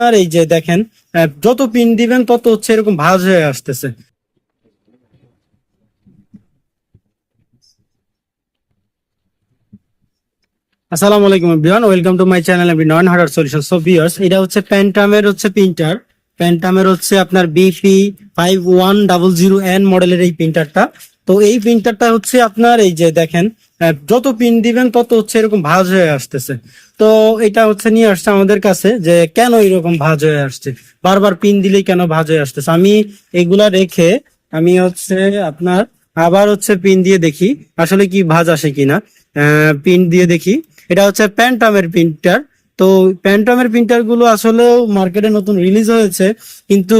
আর এই যে দেখেন যত পিন দিবেন তত হচ্ছে এরকম ভাজ হয়ে আসতেছে। আসসালামু আলাইকুম everyone welcome to my channel আমি Nayan hardware solution. So viewers এটা হচ্ছে প্যান্টামের হচ্ছে প্রিন্টার প্যান্টামের হচ্ছে আপনার BP five one double zero N মডেলের এই প্রিন্টারটা তো এই প্রিন্টারটা হচ্ছে আপনার, এই যে দেখেন যত পিন দিবেন তত হচ্ছে এরকম ভাঁজ হয়ে আসতেছে। তো এটা হচ্ছে নিয়ে আসছে আমাদের কাছে যে কেন এরকম ভাঁজ হয়ে আসছে? বারবার পিন দিলেই কেন ভাজ হয়ে আসতেছে? আমি এগুলা রেখে আমি হচ্ছে আপনার আবার হচ্ছে পিন দিয়ে দেখি, আসলে কি ভাঁজ আসে কিনা। পিন দিয়ে দেখি। এটা হচ্ছে প্যান্টামের প্রিন্টার তো প্যান্টামের প্রিন্টারগুলো আসলে মার্কেটে নতুন রিলিজ হয়েছে, কিন্তু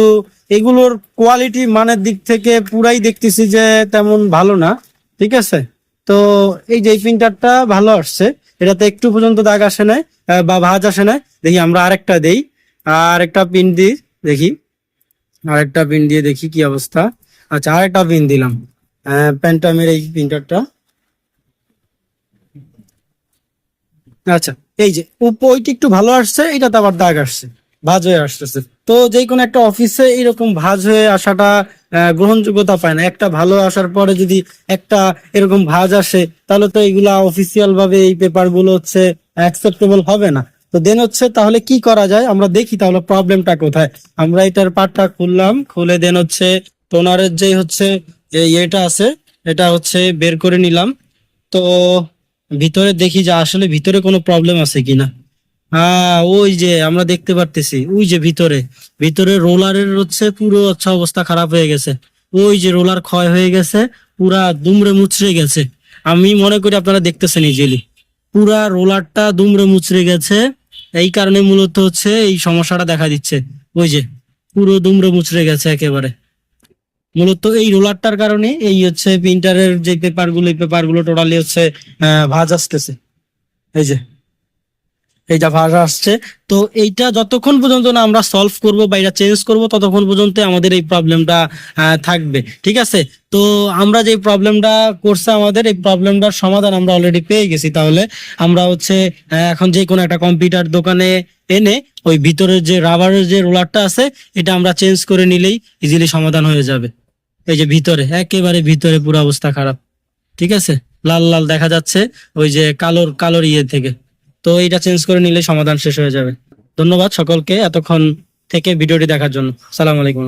এগুলোর কোয়ালিটি মানের দিক থেকে পুরাই দেখতেছি যে তেমন ভালো না, ঠিক আছে? তো এই যে প্রিন্টারটা ভালো আসছে, এটাতে একটু পর্যন্ত দাগ আসে নাই বা ভাঁজ আসে নাই। দেখি আমরা আরেকটা দেই আর একটা পিন দিই দেখি, আরেকটা পিন দিয়ে দেখি কি অবস্থা। আচ্ছা আরেকটা পিন দিলাম প্যান্টামের এই প্রিন্টারটা আচ্ছা এই যে ওইটা একটু ভালো আসছে, এটাতে আবার দাগ আসছে। ভাঁজ হয়ে আসতেছে। তো যে কোনো একটা অফিসে এরকম ভাঁজ হয়ে আসাটা গ্রহণযোগ্যতা পায় না। একটা ভালো আসার পরে যদি একটা এরকম ভাঁজ আসে, তাহলে তো এগুলা অফিসিয়াল ভাবে এই পেপারগুলো হচ্ছে অ্যাকসেপ্টেবল হবে না। তো দেন হচ্ছে তাহলে কি করা যায়? আমরা দেখি তাহলে প্রবলেমটা কোথায়। আমরা এটার পার্টটা খুললাম, খুলে দেন হচ্ছে টোনারের যে হচ্ছে ইয়েটা আছে, এটা হচ্ছে বের করে নিলাম। তো ভিতরে দেখি যে আসলে ভিতরে কোনো প্রবলেম আছে কিনা। হ্যাঁ ওই যে আমরা দেখতে পারতেছি, ওই যে ভিতরে। ভিতরে রোলারের হচ্ছে পুরো আচ্ছা অবস্থা খারাপ হয়ে গেছে। ওই যে রোলার ক্ষয় হয়ে গেছে, পুরা দুমড়ে মুচড়ে গেছে। আমি মনে করি আপনারা দেখতেছেন ইজিলি পুরা রোলারটা দুমড়ে মুচড়ে গেছে, এই কারণে মূলত হচ্ছে এই সমস্যাটা দেখা দিচ্ছে। ওই যে, পুরো দুমড়ে মুচড়ে গেছে একেবারে। মূলত এই রোলারটার কারণে এই হচ্ছে প্রিন্টারের যে পেপারগুলো, এই পেপারগুলো টোটালি হচ্ছে ভাঁজ আসতেছে। এই যে এইটা ভাঁজ আসছে, তো এইটা যতক্ষণ পর্যন্ত না আমরা সলভ করব বা এটা চেঞ্জ করব, ততক্ষণ পর্যন্ত আমাদের এই প্রবলেমটা থাকবে, ঠিক আছে? তো আমরা যে প্রবলেমটা করছে আমাদের, এই প্রবলেমটার সমাধান আমরা অলরেডি পেয়ে গেছি। তাহলে আমরা হচ্ছে এখন যে কোনো একটা কম্পিউটার দোকানে এনে ওই ভিতরের যে রাবারের যে রোলারটা আছে, এটা আমরা চেঞ্জ করে নিলেই ইজিলি সমাধান হয়ে যাবে। এই যে ভিতরে, একেবারে ভিতরে পুরো অবস্থা খারাপ, ঠিক আছে? লাল লাল দেখা যাচ্ছে, ওই যে কালোর কালোর ইয়ে থেকে। তো এটা চেঞ্জ করে নিলে সমাধান শেষ হয়ে যাবে। ধন্যবাদ সকলকে এতক্ষণ থেকে ভিডিওটি দেখার জন্য। সালাম আলাইকুম।